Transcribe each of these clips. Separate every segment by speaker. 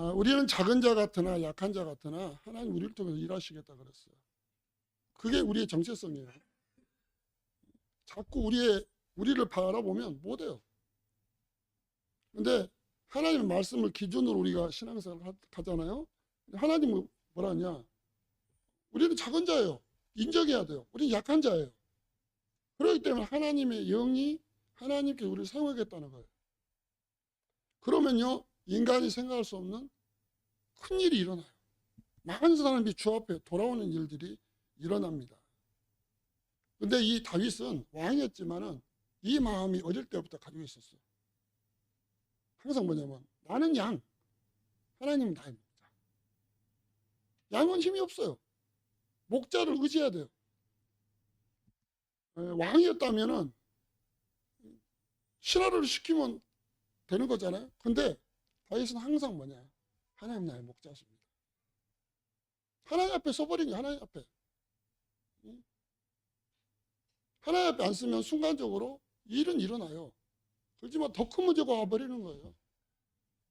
Speaker 1: 아, 우리는 작은 자 같으나 약한 자 같으나 하나님 우리를 통해서 일하시겠다 그랬어요. 그게 우리의 정체성이에요. 자꾸 우리의 우리를 바라보면 못해요. 근데 하나님의 말씀을 기준으로 우리가 신앙생활을 하- 하잖아요. 하나님은 뭐라 하냐? 우리는 작은 자예요. 인정해야 돼요. 우리는 약한 자예요. 그렇기 때문에 하나님의 영이 하나님께 우리를 사용하겠다는 거예요. 그러면요, 인간이 생각할 수 없는 큰 일이 일어나요. 많은 사람이 주 앞에 돌아오는 일들이 일어납니다. 근데 이 다윗은 왕이었지만은 이 마음이 어릴 때부터 가지고 있었어요. 항상 뭐냐면 나는 양, 하나님은 목자. 양은 힘이 없어요. 목자를 의지해야 돼요. 에, 왕이었다면은 신하를 시키면 되는 거잖아요. 근데 다윗은 항상 뭐냐? 하나님 나의 목자십니다. 하나님 앞에 서버린 게 하나님 앞에. 응? 하나님 앞에 안 쓰면 순간적으로 일은 일어나요. 그렇지만 더 큰 문제가 와버리는 거예요.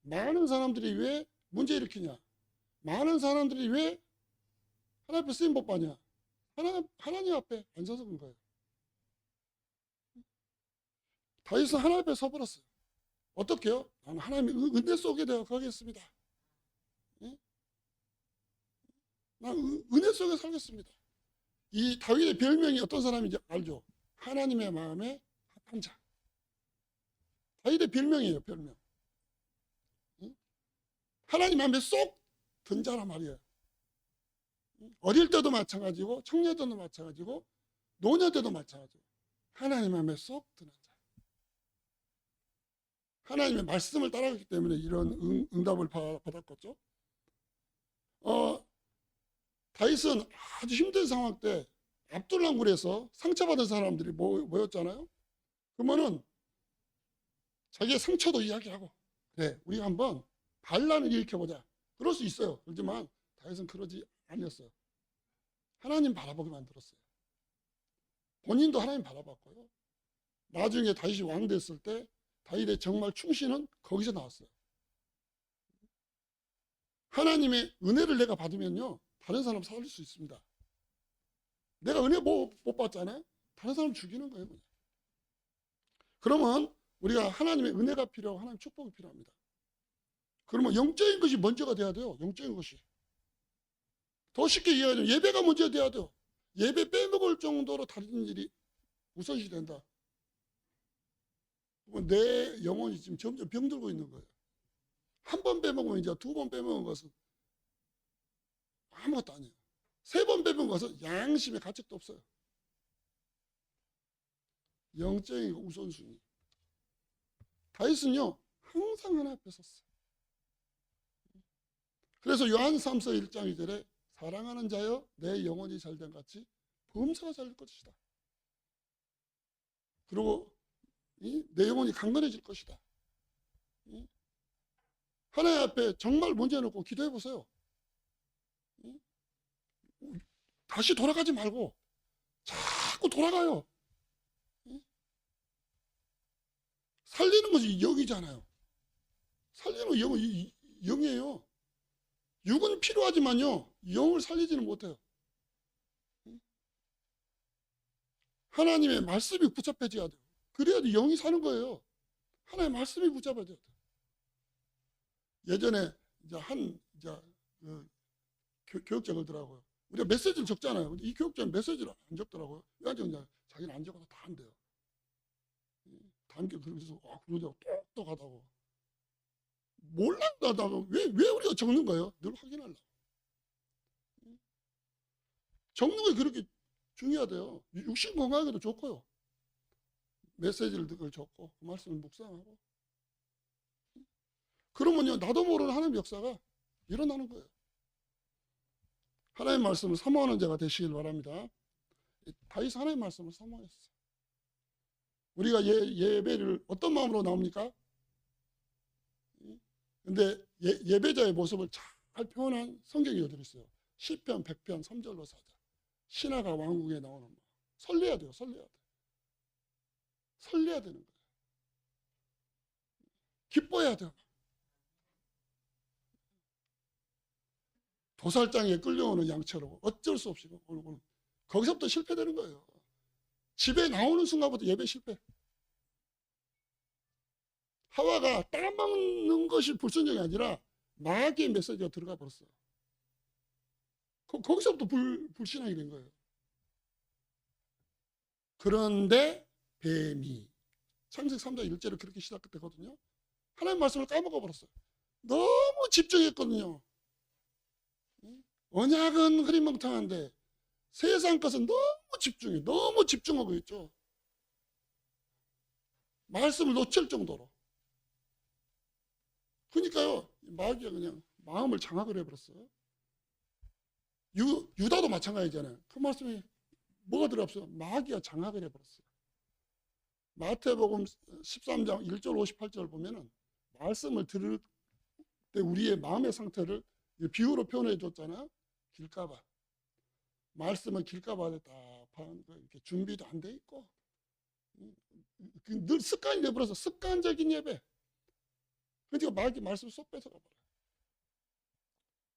Speaker 1: 많은 사람들이 왜 문제 일으키냐? 많은 사람들이 왜 하나님 앞에 쓰임 못 받냐? 하나님, 하나님 앞에 안 서서 그런 거예요. 다윗은 하나님 앞에 서버렸어요. 어떻게요? 나는 하나님의 은- 은혜 속에 내가 가겠습니다. 예? 난 은- 은혜 속에 살겠습니다. 이 다윗의 별명이 어떤 사람인지 알죠? 하나님의 마음에 합한 자. 다윗의 별명이에요, 별명. 응? 하나님 마음에 쏙 든 자란 말이에요. 응? 어릴 때도 마찬가지고, 청년 때도 마찬가지고, 노년 때도 마찬가지고, 하나님 마음에 쏙 드는 자. 하나님의 말씀을 따라갔기 때문에 이런 응, 응답을 받- 받았겠죠. 어, 다윗은 아주 힘든 상황 때 압둘랑굴에서 상처받은 사람들이 모, 모였잖아요. 그러면은 자기의 상처도 이야기하고 그래 우리가 한번 반란을 일으켜보자. 그럴 수 있어요. 그렇지만 다윗은 그러지 아니었어요. 하나님 바라보게 만들었어요. 본인도 하나님 바라봤고요. 나중에 다윗이 왕 됐을 때 다윗의 정말 충신은 거기서 나왔어요. 하나님의 은혜를 내가 받으면요, 다른 사람 살릴 수 있습니다. 내가 은혜 못, 못 받잖아요? 다른 사람 죽이는 거예요, 그냥. 그러면 우리가 하나님의 은혜가 필요하고 하나님 축복이 필요합니다. 그러면 영적인 것이 먼저가 돼야 돼요, 영적인 것이. 더 쉽게 이해하자면 예배가 먼저 돼야 돼요. 예배 빼먹을 정도로 다른 일이 우선시 된다. 내 영혼이 지금 점점 병들고 있는 거예요. 한 번 빼먹으면 이제 두 번 빼먹은 것은 아무것도 아니에요. 세 번 빼먹은 것은 양심의 가책도 없어요. 영적인 우선순위. 다윗은요, 항상 하나 앞에 섰어요. 그래서 요한 3서 1장 2절에 사랑하는 자여 내 영혼이 잘된 같이 범사가 잘될 것이다. 그리고 이? 내 영혼이 강건해질 것이다. 이? 하나님 앞에 정말 문제 놓고 기도해 보세요. 이? 다시 돌아가지 말고 자꾸 돌아가요. 이? 살리는 것이 영이잖아요. 살리는 건 영, 이- 영이에요. 육은 필요하지만요, 영을 살리지는 못해요. 이? 하나님의 말씀이 붙잡혀져야 돼요. 그래야지 영이 사는 거예요. 하나의 말씀이 붙잡아야 돼요. 예전에 이제 한 이제 그 교, 교육자 그러더라고요. 우리가 메시지를 적잖아요. 근데 이 교육자는 메시지를 안 적더라고요. 왜안 적냐? 자기는 안 적어도 다 한대요. 단계 그래서 아 그러냐고 똑똑하다고. 몰랐다다가 왜, 왜 우리가 적는 거예요? 늘 확인하려고. 적는 게 그렇게 중요하대요. 육신 건강에도 좋고요. 메시지를 적고 그 말씀을 묵상하고 그러면요 나도 모르는 하나님 역사가 일어나는 거예요. 하나님 말씀을 사모하는 자가 되시길 바랍니다. 다윗 하나님 말씀을 사모했어요. 우리가 예, 예배를 어떤 마음으로 나옵니까? 근데 예, 예배자의 모습을 잘 표현한 성경이 어디 있어요? 시편 100편 3절로 4절. 신하가 왕국에 나오는 거. 설레야 돼요. 설레야 돼. 설레야 되는 거예요. 기뻐해야 돼요. 도살장에 끌려오는 양처럼 어쩔 수 없이 오는 거기서부터 실패되는 거예요. 집에 나오는 순간부터 예배 실패. 하와가 따먹는 것이 불순종이 아니라 마귀의 메시지가 들어가 버렸어요. 거, 거기서부터 불, 불신앙이 된 거예요. 그런데 뱀이 창세기 3장 1절에 그렇게 시작되거든요. 하나님 말씀을 까먹어 버렸어요. 너무 집중했거든요. 언약은 흐리멍텅한데 세상 것은 너무 집중해. 너무 집중하고 있죠. 말씀을 놓칠 정도로. 그러니까요. 마귀가 그냥 마음을 장악을 해버렸어요. 유, 유다도 마찬가지잖아요. 그 말씀에 뭐가 들어갔어요? 마귀가 장악을 해버렸어요. 마태복음 13장 1절 58절 보면은 말씀을 들을 때 우리의 마음의 상태를 비유로 표현해 줬잖아요. 길가봐. 말씀은 길가봐에 답한 거 이렇게 준비도 안 돼 있고 그늘 습관이 돼버려서 습관적인 예배. 그러니까 마귀 말씀 쏙 뺏어가 버려.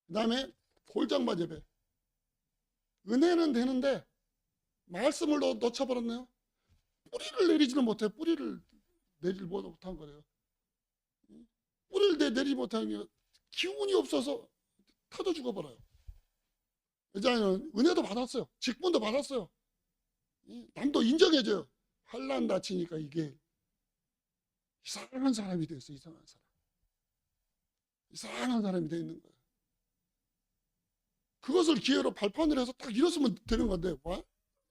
Speaker 1: 그 다음에 골장마 예배. 은혜는 되는데 말씀을 놓, 놓쳐버렸네요. 뿌리를 내리지는 못해. 뿌리를 내리지 못한 거예요. 뿌리를 내, 내리지 못하는 게 기운이 없어서 터져 죽어버려요. 여자는 은혜도 받았어요. 직분도 받았어요. 남도 인정해줘요. 환란 다치니까 이게 이상한 사람이 됐어. 이상한 사람. 이상한 사람이 돼 있는 거예요. 그것을 기회로 발판을 해서 딱 일었으면 되는 건데 와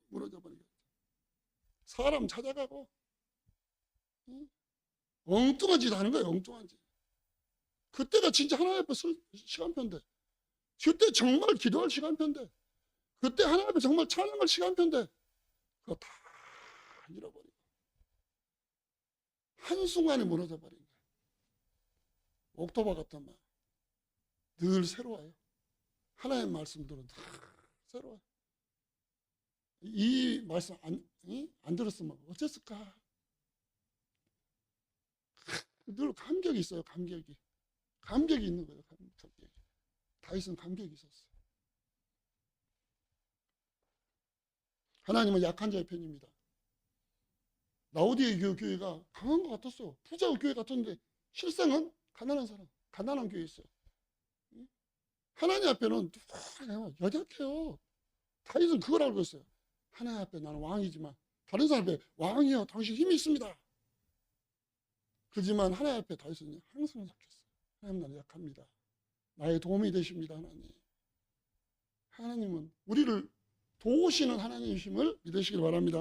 Speaker 1: 무너져 버리게. 사람 찾아가고 응? 엉뚱한 짓 하는 거예요. 엉뚱한 짓. 그때가 진짜 하나님 앞에 설 시간표인데 그때 정말 기도할 시간표인데 그때 하나님 앞에 정말 찬양할 시간표인데 그거 다 잃어버리고 한순간에 무너져 버린 거예요. 옥토바 같은 말. 늘 새로워요. 하나님 말씀들은 다 새로워요. 이 말씀 안, 응? 안 들었으면 어땠을까? 늘 감격이 있어요, 감격이. 감격이 있는 거예요, 감격이. 다윗은 감격이 있었어요. 하나님은 약한 자의 편입니다. 교- 교회가 강한 것 같았어요. 부자 교회 같았는데 실상은 가난한 사람, 가난한 교회였어요. 응? 하나님 앞에는 연약해요. 다윗은 그걸 알고 있어요. 하나님 앞에 나는 왕이지만 다른 사람 앞에 왕이요, 당신 힘이 있습니다. 그렇지만 하나님 앞에 다윗은 항상 약했어요. 하나님 나는 약합니다. 나의 도움이 되십니다, 하나님. 하나님은 우리를 도우시는 하나님이심을 믿으시길 바랍니다.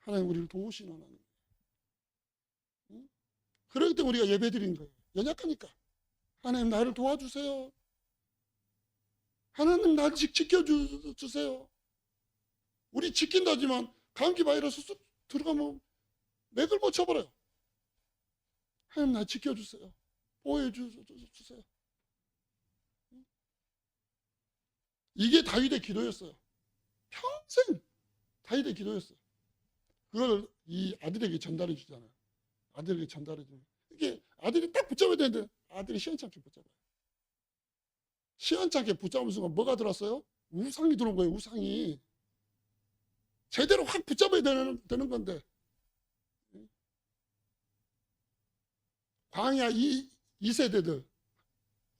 Speaker 1: 하나님 우리를 도우시는 하나님. 응? 그럴 때 우리가 예배 드린 거예요. 연약하니까. 하나님 나를 도와주세요. 하나님 나를 지- 지켜주세요. 우리 지킨다지만 감기 바이러스 쑥 들어가면 맥을 못 쳐버려요. 하나님 나 지켜주세요. 보호해 주세요. 이게 다윗의 기도였어요. 평생 다윗의 기도였어요. 그걸 이 아들에게 전달해 주잖아요. 아들에게 전달해 주는. 이게 아들이 딱 붙잡아야 되는데 아들이 시원찮게 붙잡아요. 시원찮게 붙잡은 순간 뭐가 들었어요? 우상이 들어온 거예요. 우상이. 제대로 확 붙잡아야 되는, 되는 건데. 광야 이, 이 세대들.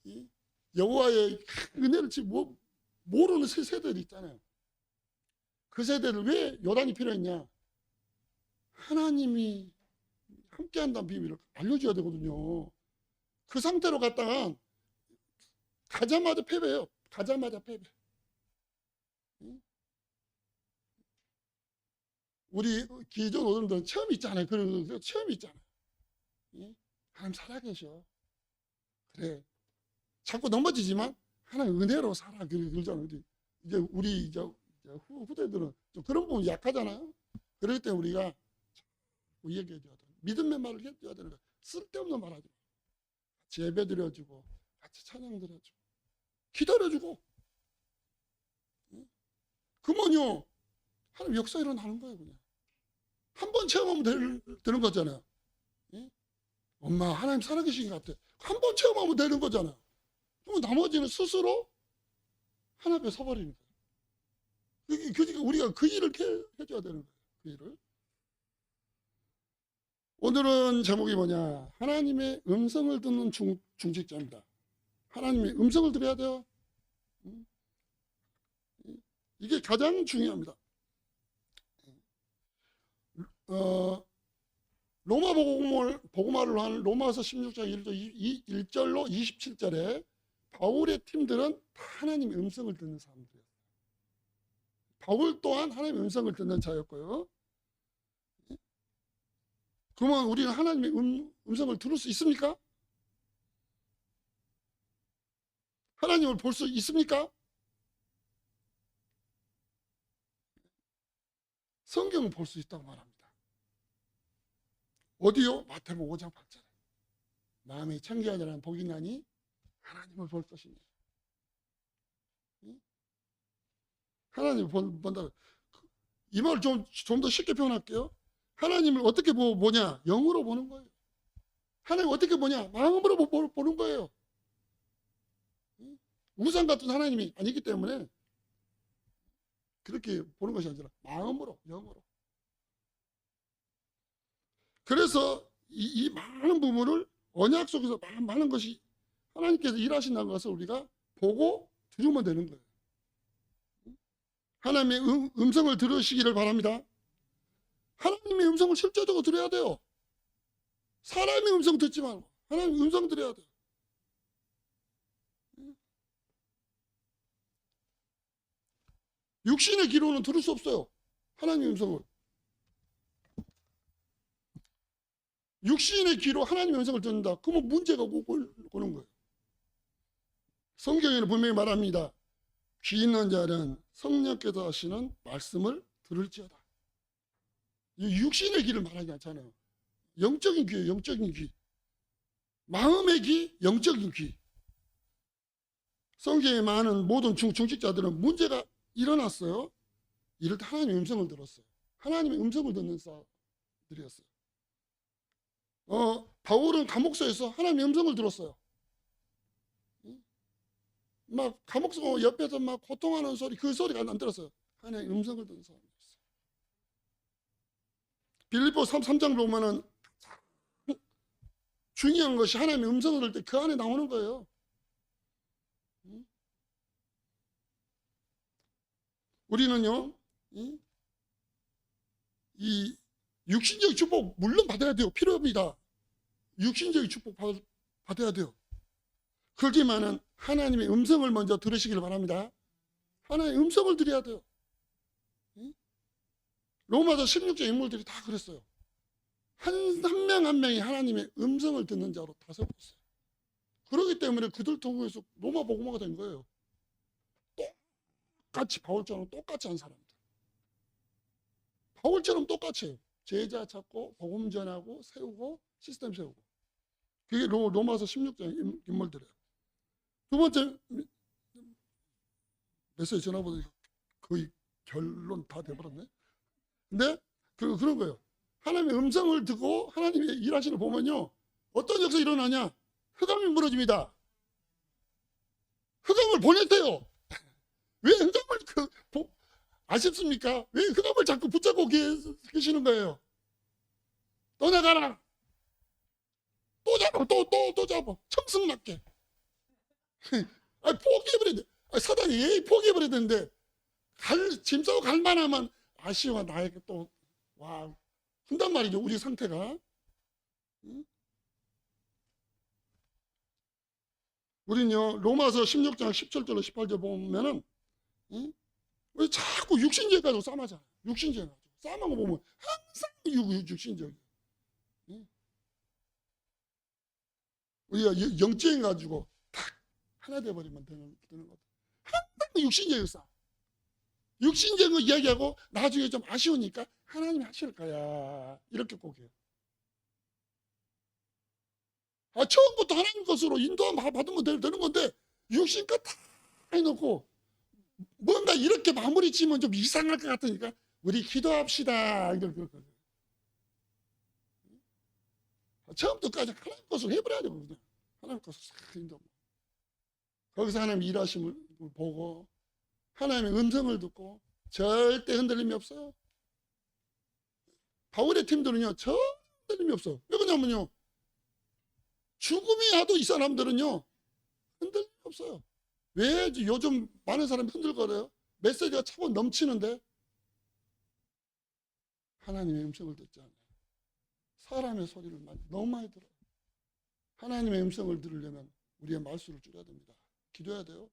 Speaker 1: 이 여호와의 은혜를 지금 뭐, 모르는 세 세대들 있잖아요. 그 세대들 왜 요단이 필요했냐? 하나님이 함께한다는 비밀을 알려줘야 되거든요. 그 상태로 갔다가 가자마자 패배해요. 가자마자 패배. 응? 우리 기존 오늘들은 체험 있잖아요. 그런 체험 있잖아요. 응? 하나님 살아계셔. 그래. 자꾸 넘어지지만 하나님 은혜로 살아. 그러잖아요. 이제 우리 이제 후- 후대들은 좀 그런 부분 약하잖아요. 그럴 때 우리가 얘기해줘야 돼. 믿음의 말을 해줘야 되는 거야. 쓸데없는 말 하지 마. 같이 예배 드려주고, 같이 찬양 드려주고, 기다려주고. 응? 그러면요, 하나님 역사 일어나는 거예요, 그냥. 한 번 체험하면 될- 되는 거잖아요. 응? 엄마, 하나님 살아계신 것 같아. 한 번 체험하면 되는 거잖아요. 그럼 나머지는 스스로 하나님 앞에 서버리는 거예요. 그- 그러니까 우리가 그 일을 해- 해줘야 되는 거예요. 그 일을. 오늘은 제목이 뭐냐? 하나님의 음성을 듣는 중, 중직자입니다. 하나님의 음성을 들어야 돼요. 음. 이게 가장 중요합니다. 어, 로마 복음을, 복음화를 한 로마서 16장 1절, 1절로 27절에 바울의 팀들은 다 하나님의 음성을 듣는 사람들이에요. 바울 또한 하나님의 음성을 듣는 자였고요. 그러면 우리는 하나님의 음, 음성을 들을 수 있습니까? 하나님을 볼 수 있습니까? 성경을 볼 수 있다고 말합니다. 어디요? 마태복음 5장 8절에 마음이 청기하지 않은 복이 나니 하나님을 볼 것이니 응? 하나님을 본- 본다. 이 말을 좀좀 더 쉽게 표현할게요. 하나님을 어떻게 보, 보냐? 영으로 보는 거예요. 하나님 어떻게 보냐? 마음으로 보는 거예요. 응? 우상 같은 하나님이 아니기 때문에 그렇게 보는 것이 아니라 마음으로, 영으로. 그래서 이, 이 많은 부분을 언약 속에서 많은, 것이 하나님께서 일하신다는 것을 우리가 보고 들으면 되는 거예요. 하나님의 음, 음성을 들으시기를 바랍니다. 하나님의 음성을 실제적으로 들어야 돼요. 사람의 음성 듣지 말고 하나님의 음성 들어야 돼요. 육신의 기로는 들을 수 없어요. 하나님의 음성을. 육신의 귀로 하나님의 음성을 듣는다. 그러면 문제가 오- 올- 오는 거예요. 성경에는 분명히 말합니다. 귀 있는 자는 성령께서 하시는 말씀을 들을지어다. 이 육신의 귀를 말하지 않잖아요. 영적인 귀예요. 영적인 귀. 마음의 귀, 영적인 귀. 성경에 많은 모든 중, 중직자들은 문제가 일어났어요. 이럴 때 하나님의 음성을 들었어요. 하나님의 음성을 듣는 사람들이었어요. 어, 바울은 감옥소에서 하나님의 음성을 들었어요. 응? 막 감옥소 옆에서 막 고통하는 소리, 그 소리가 안 들었어요. 하나님의 음성을 듣는 사람이었어요. 빌립보 3, 3장 보면은 중요한 것이 하나님의 음성을 들을 때 그 안에 나오는 거예요. 응? 우리는요, 이, 이 육신적 축복 물론 받아야 돼요. 필요합니다. 육신적인 축복 받, 받아야 돼요. 그렇지만은 하나님의 음성을 먼저 들으시길 바랍니다. 하나님의 음성을 드려야 돼요. 응? 로마서 16장 인물들이 다 그랬어요. 한, 한명 한 명이 하나님의 음성을 듣는 자로 다섯 었어요 그렇기 때문에 그들 통해서 로마 복음화가 된 거예요. 똑같이 바울처럼 똑같이 한 사람들. 바울처럼 똑같이. 제자 찾고 복음 전하고 세우고 시스템 세우고. 그게 로, 로마서 16장 인물들이에요. 두 번째 메시지 전화보다 거의 결론 다 돼버렸네. 근데 그, 그런 거예요. 하나님의 음성을 듣고 하나님의 일하시는 거 보면요. 어떤 역사 일어나냐? 흑암이 무너집니다. 흑암을 보냈대요. 왜 흑암을 그, 보, 아쉽습니까? 왜 흑암을 자꾸 붙잡고 계- 계시는 거예요? 떠나가라. 또 잡아, 또, 또, 또 잡아. 청승맞게. 아, 포기해버려야 돼. 아, 사단이 예, 포기해버려야 되는데, 갈, 짐 싸고 갈 만 하면 아쉬워, 나에게 또, 와, 한단 말이죠, 우리 상태가. 응? 우린요, 로마서 16장 17절로 18절 보면은, 응? 왜 자꾸 육신죄 가지고 싸마잖아요. 육신죄 가지고. 거 보면 항상 육, 육- 육신죄. 응? 우리가 여- 영죄 가지고 탁 하나 돼버리면 되는, 되는 거죠. 항상 육신죄 싸. 육신죄 거 이야기하고 나중에 좀 아쉬우니까 하나님이 하실 거야. 이렇게 꼭 해요. 아, 처음부터 하나님 것으로 인도함 받으면 되- 되는 건데 육신 거다 해놓고 뭔가 이렇게 마무리 지으면 좀 이상할 것 같으니까 우리 기도합시다. 이걸 그럴 거예요. 처음부터까지 하나님 것을 해버려야 되거든요. 하나님 것을 싹 인도. 거기서 하나님 일하심을 보고 하나님의 음성을 듣고 절대 흔들림이 없어요. 바울의 팀들은요, 저 흔들림이 없어. 왜 그러냐면요, 죽음이 와도 이 사람들은요, 흔들림이 없어요. 왜 요즘 많은 사람이 흔들거려요? 메시지가 차고 넘치는데 하나님의 음성을 듣지 않아요. 사람의 소리를 많이, 너무 많이 들어요. 하나님의 음성을 들으려면 우리의 말수를 줄여야 됩니다. 기도해야 돼요.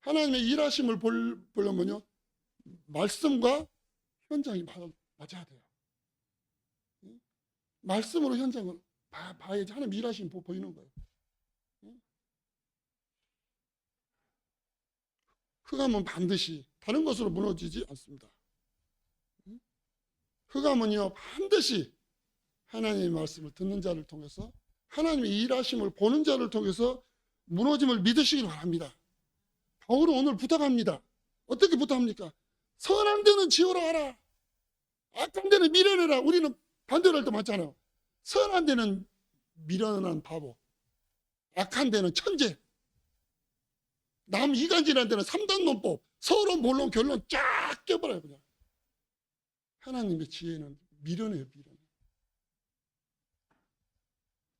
Speaker 1: 하나님의 일하심을 볼, 보려면요, 말씀과 현장이 마- 맞아야 돼요. 응? 말씀으로 현장을 봐, 봐야지 하나님 일하심 보, 보이는 거예요. 응? 흑암은 반드시 다른 것으로 무너지지 않습니다. 응? 흑암은요, 반드시 하나님의 말씀을 듣는 자를 통해서 하나님의 일하심을 보는 자를 통해서 무너짐을 믿으시길 바랍니다. 바울은 오늘 부탁합니다. 어떻게 부탁합니까? 선한 데는 지으러 하라. 악한 데는 밀어내라. 우리는 반대로 할때 많잖아요. 선한 데는 미련한 바보. 악한 데는 천재. 남 이간질한 데는 삼단 논법. 서로 몰론 결론 쫙 깨버려요, 그냥. 하나님의 지혜는 미련해요, 미련.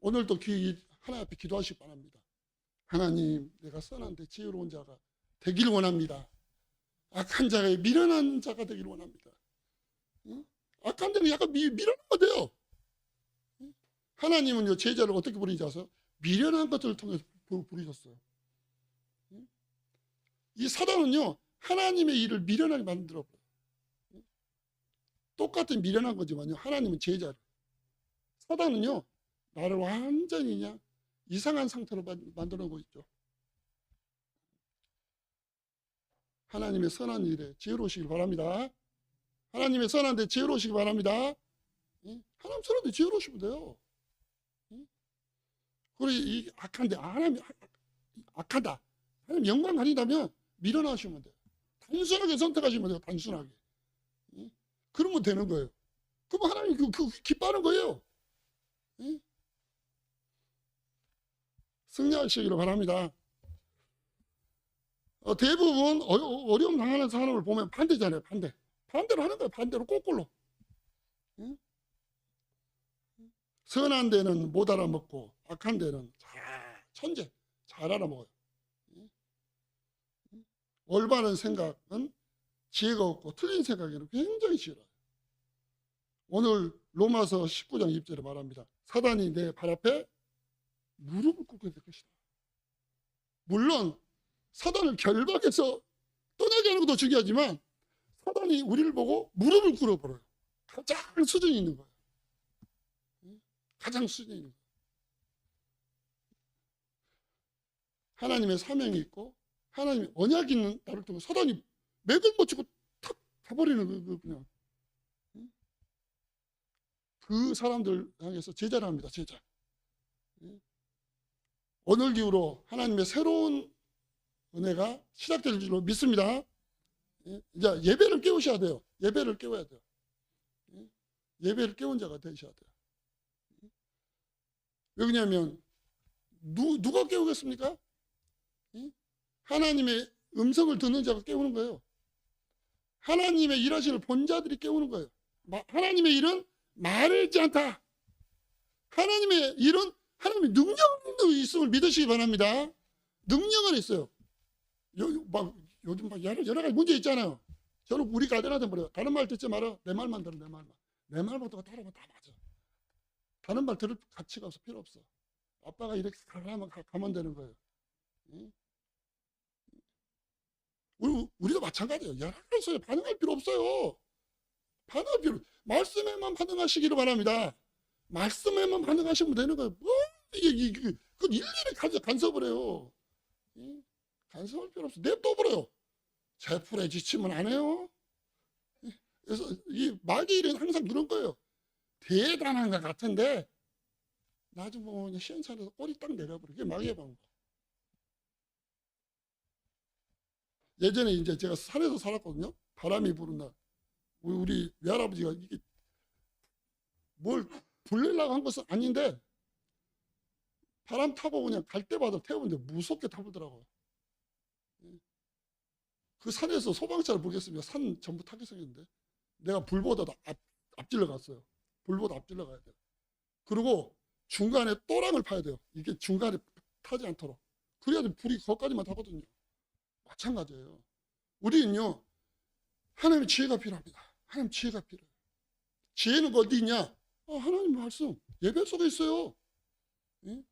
Speaker 1: 오늘도 귀, 하나님 앞에 기도하시기 바랍니다. 하나님, 내가 선한데 지혜로운 자가 되길 원합니다. 악한 자가 미련한 자가 되길 원합니다. 응? 악한 자는 약간 미, 미련한 거 돼요. 응? 하나님은요, 제자를 어떻게 부리지 아세요? 미련한 것들을 통해서 부- 부르셨어요. 응? 이 사단은요, 하나님의 일을 미련하게 만들어버려요. 응? 똑같은 미련한 거지만요, 하나님은 제자를. 사단은요, 나를 완전히 이상한 상태로 만- 만들어 놓고 있죠. 하나님의 선한 일에 지혜로우시길 바랍니다. 하나님의 선한 데 지혜로우시길 바랍니다. 예? 하나님 선한 데 지혜로우시면 돼요. 예? 그리고 이 악한데 아, 하나님 악하다. 하나님 영광 아니다면 밀어나시면 돼요. 단순하게 선택하시면 돼요. 단순하게. 예? 그러면 되는 거예요. 그럼 하나님 그, 그 기뻐하는 거예요. 예? 승리하시기를 바랍니다. 어, 대부분 어, 어려움 당하는 사람을 보면 반대잖아요. 반대. 반대로 하는 거예요. 반대로 거꾸로. 응? 선한 데는 못 알아먹고 악한 데는 잘 천재 잘 알아먹어요. 응? 응? 올바른 생각은 지혜가 없고 틀린 생각에는 굉장히 싫어요. 오늘 로마서 19장 2절에 말합니다. 사단이 내 발 앞에 무릎을 꿇게 될 것이다. 물론 사단을 결박해서 떠나게 하는 것도 중요하지만 사단이 우리를 보고 무릎을 꿇어버려요. 가장 수준이 있는 거예요. 응? 가장 수준이 있는 거예요. 하나님의 사명이 있고 하나님의 언약이 있는 나를 통해 사단이 맥을 못 치고 탁 가버리는 그, 그 그냥 응? 그 사람들 향해서 제자를 합니다. 제자. 응? 오늘 이후로 하나님의 새로운 은혜가 시작될 줄로 믿습니다. 예? 이제 예배를 깨우셔야 돼요. 예배를 깨워야 돼요. 예? 예배를 깨운 자가 되셔야 돼요. 예? 왜 그러냐면 누, 누가 깨우겠습니까? 예? 하나님의 음성을 듣는 자가 깨우는 거예요. 하나님의 일하시는 본 자들이 깨우는 거예요. 마- 하나님의 일은 말하지 않다. 하나님의 일은 하나님의 능력이 있음을 믿으시기 바랍니다. 능력은 있어요. 요, 요- 막 요즘 막 여러, 여러 가지 문제 있잖아요. 저는 우리 가든한테 뭐래요. 다른 말 듣지 마라. 내 말만 들어, 내 말만. 내 말만 듣고 따라오면 다 맞아. 다른 말 들을 가치가 없어. 필요 없어. 아빠가 이렇게 가면, 가- 가면 되는 거예요. 응? 우리, 우리도 마찬가지예요. 여러 가지 반응할 필요 없어요. 반응할 필요, 말씀에만 반응하시기를 바랍니다. 말씀에만 반응하시면 되는 거예요. 뭐, 이게, 이게, 그 일일이 간, 간섭을 해요. 응? 간섭할 필요 없어. 냅둬버려요. 제풀에 지치면 안 해요. 그래서 이 마귀 일은 항상 그런 거예요. 대단한 것 같은데 나중에 보면 시원찮아서 꼬리 딱 내려버려. 그게 마귀의 방법. 예전에 이제 제가 산에서 살았거든요. 바람이 부는 날. 우리, 우리 외할아버지가 이게 뭘 불리려고 한 것은 아닌데 바람 타고 그냥 갈 때마다 태우는데 무섭게 타보더라고요. 그 산에서 소방차를 부르겠습니다. 산 전부 생겼는데 내가 불보다 앞, 앞질러 갔어요. 불보다 앞질러 가야 돼요. 그리고 중간에 또랑을 파야 돼요. 이게 중간에 타지 않도록. 그래야지 불이 거기까지만 타거든요. 마찬가지예요. 우리는요, 하나님의 지혜가 필요합니다. 하나님 지혜가 필요해요. 지혜는 어디 있냐? 아, 하나님 말씀. 예배 속에 있어요. 예?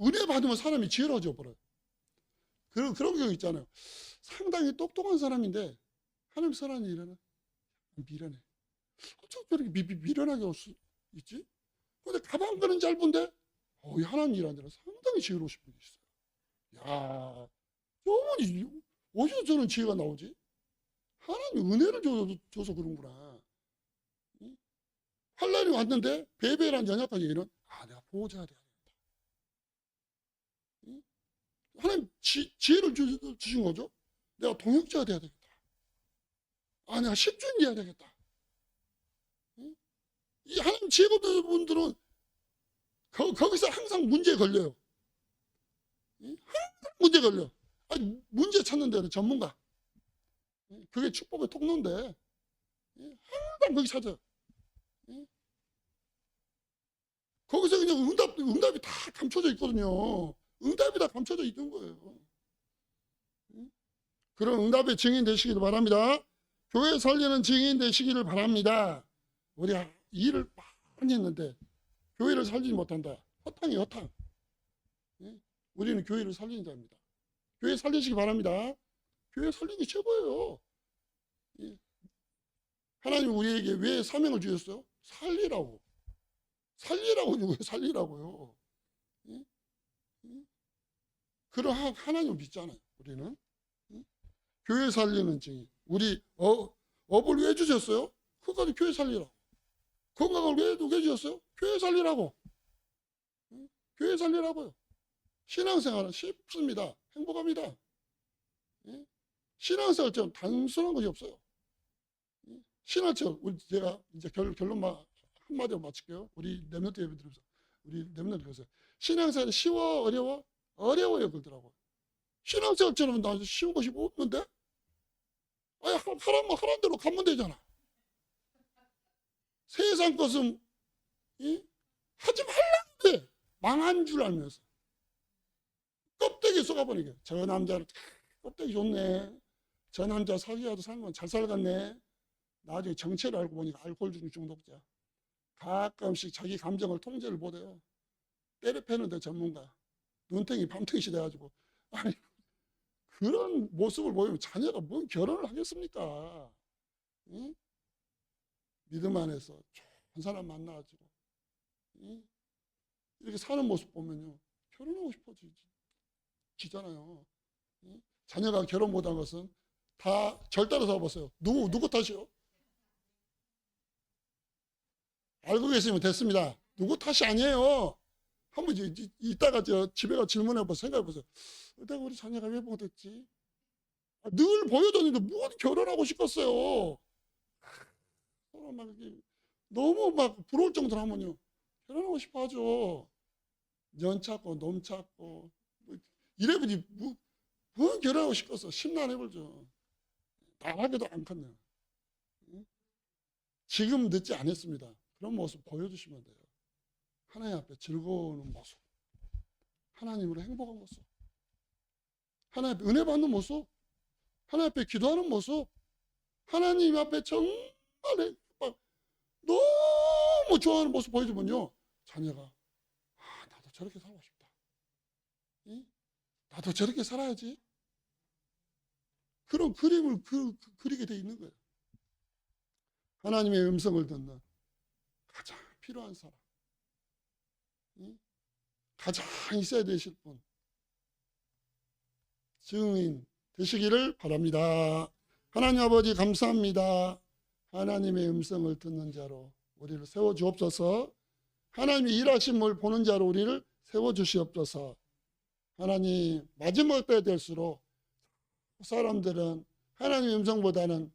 Speaker 1: 은혜 받으면 사람이 지혜로워져 버려요. 그런, 그런 경우 있잖아요. 상당히 똑똑한 사람인데, 하나님 사랑이 이러네. 미련해. 어쩜 저렇게 미, 미, 미련하게 올수 있지? 근데 가방 끄는 짧은데, 어, 이 하나님 일하느라 상당히 지혜로우신 분이 있어요. 야, 저분이 어디서 저런 지혜가 나오지? 하나님 은혜를 줘, 줘서 그런구나. 응? 환란이 왔는데 베베란 연약한 얘기는 아 내가 보호자야 돼야 된다. 응? 하나님 지, 지혜를 주, 주신 거죠. 내가 동역자가 돼야 되겠다. 아 내가 십주인 돼야 되겠다. 응? 이 하나님 지혜 분들은 거, 거기서 항상 문제에 걸려요. 응? 항상 문제 걸려. 아니, 문제 찾는 데는 전문가. 그게 축복의 통로인데 항상 거기 찾아. 거기서 그냥 응답 응답이 다 감춰져 있거든요. 응답이 다 감춰져 있는 거예요. 그런 응답의 증인 되시기를 바랍니다. 교회 살리는 증인 되시기를 바랍니다. 우리 일을 많이 했는데 교회를 살리지 못한다. 허탕이 허탕. 우리는 교회를 살리는 자입니다. 교회 살리시기 바랍니다. 교회 살리기 최고예요. 예. 하나님 우리에게 왜 사명을 주셨어요? 살리라고. 살리라고 왜 살리라고요? 예? 예? 그런 하- 하나님을 믿잖아요. 우리는 예? 교회 살리는 증인. 우리 어, 업을 왜 주셨어요? 그까지 교회 살리라고. 건강을 왜 누게 주셨어요? 교회 살리라고. 예? 교회 살리라고요. 신앙생활은 쉽습니다. 행복합니다. 예? 신앙생활 좀 단순한 것이 없어요. 예? 신앙처럼 우리 제가 이제 결, 결론만 한마디로 마칠게요. 우리 랩런트 예배 들으면서 우리 랩런트 그러세요. 신앙생활이 쉬워 어려워 어려워요 그러더라고. 신앙생활처럼 나 쉬운 것이 뭐 없는데? 아니 하- 하라면 하라는 대로 가면 되잖아. 세상 것은 예? 하지 말라는데 망한 줄 알면서 껍데기 쏘가버리게. 저 남자는 껍데기 좋네. 저 남자 사귀어도 살면 잘 살겠네. 나중에 정체를 알고 보니까 알코올 중 중독자. 가끔씩 자기 감정을 통제를 못해요. 때려 패는데 전문가. 눈탱이 밤탱이 돼가지고. 아니, 그런 모습을 보이면 자녀가 뭔 결혼을 하겠습니까? 응? 믿음 안에서 좋은 사람 만나가지고. 응? 이렇게 사는 모습 보면요. 결혼하고 싶어지지. 지잖아요. 응? 자녀가 결혼 못한 것은 다 절 따라서 보세요. 누구 누구 탓이요? 알고 계시면 됐습니다. 누구 탓이 아니에요. 한번 이따가 저 집에 가 질문해 보세요. 생각해 보세요. 내가 우리 자녀가 왜 못했지? 아, 늘 보여줬는데 무엇 결혼하고 싶었어요. 서로 막 너무 막 부러울 정도로 하면요. 결혼하고 싶어 하죠. 년 찾고 놈 찾고 뭐 이래보니 뭐, 뭐 결혼하고 싶어서 심란해버죠. 나가기도 안 컸네요. 응? 지금 늦지 않았습니다. 그런 모습 보여주시면 돼요. 하나님 앞에 즐거운 모습, 하나님으로 행복한 모습, 하나님 앞에 은혜 받는 모습, 하나님 앞에 기도하는 모습, 하나님 앞에 정말 막 너무 좋아하는 모습 보여주면요. 자녀가 아 나도 저렇게 살고 싶다. 응? 나도 저렇게 살아야지. 그런 그림을 그, 그- 그리게 돼 있는 거예요. 하나님의 음성을 듣는 필요한 사람. 응? 가장 있어야 되실 분. 증인 되시기를 바랍니다. 하나님 아버지 감사합니다. 하나님의 음성을 듣는 자로 우리를 세워 주옵소서. 하나님이 일하심을 보는 자로 우리를 세워 주시옵소서. 하나님 마지막 때 될수록 사람들은 하나님의 음성보다는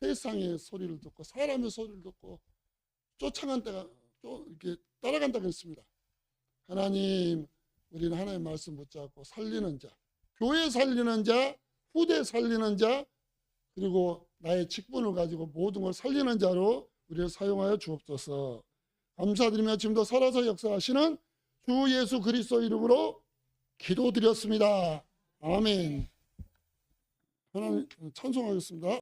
Speaker 1: 세상의 소리를 듣고 사람의 소리를 듣고 쫓아간 때가 또 이렇게 따라간다 그랬습니다. 하나님 우리는 하나님의 말씀 붙잡고 살리는 자, 교회 살리는 자, 후대 살리는 자 그리고 나의 직분을 가지고 모든 걸 살리는 자로 우리를 사용하여 주옵소서. 감사드리며 지금도 살아서 역사하시는 주 예수 그리스도 이름으로 기도드렸습니다. 아멘. 하나님 찬송하겠습니다.